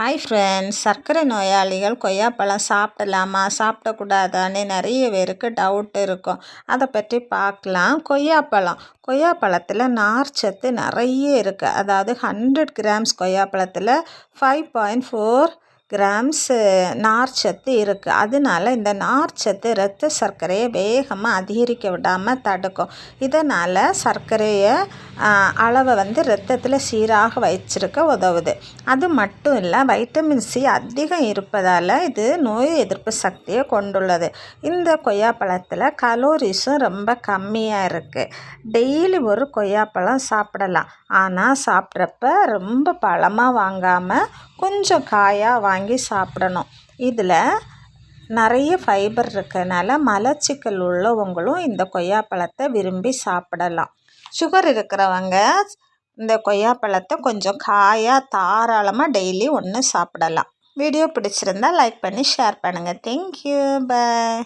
Hi friends சர்க்கரை நோயாளிகள் கொய்யாப்பழம் சாப்பிடலாமா? சாப்பிடக்கூடாதான்னு நிறைய பேருக்கு டவுட் இருக்கும். அதை பற்றி பார்க்கலாம். கொய்யாப்பழம். கொய்யாப்பழத்தில் நார்ச்சத்து நிறைய இருக்குது அதாவது ஹண்ட்ரட் கிராம்ஸ் கொய்யாப்பழத்தில் ஃபைவ் பாயிண்ட் ஃபோர் கிராம்ஸு நார்ச்சத்து இருக்குது அதனால இந்த நார்ச்சத்து இரத்த சர்க்கரையை வேகமாக அதிகரிக்க விடாமல் தடுக்கும். இதனால் சர்க்கரையை அளவை வந்து ரத்தத்தில் சீராக வச்சிருக்க உதவுது. அது மட்டும் இல்லை வைட்டமின் சி அதிகம் இருப்பதால் இது நோய் எதிர்ப்பு சக்தியை கொண்டுள்ளது. இந்த கொய்யாப்பழத்தில் கலோரிஸும் ரொம்ப கம்மியாக இருக்குது டெய்லி ஒரு கொய்யாப்பழம் சாப்பிடலாம். ஆனால் சாப்பிட்றப்ப ரொம்ப பழமாக வாங்காமல் கொஞ்சம் காயாக வாங்கி சாப்பிடணும். இதில் நிறைய ஃபைபர் இருக்கனால மலச்சிக்கல் உள்ளவங்களும் இந்த கொய்யாப்பழத்தை விரும்பி சாப்பிடலாம். சுகர் இருக்கிறவங்க இந்த கொய்யாப்பழத்தை கொஞ்சம் காயாக தாராளமாக டெய்லி ஒன்று சாப்பிடலாம். வீடியோ பிடிச்சிருந்தா லைக் பண்ணி ஷேர் பண்ணுங்கள் தேங்க்யூ பாய்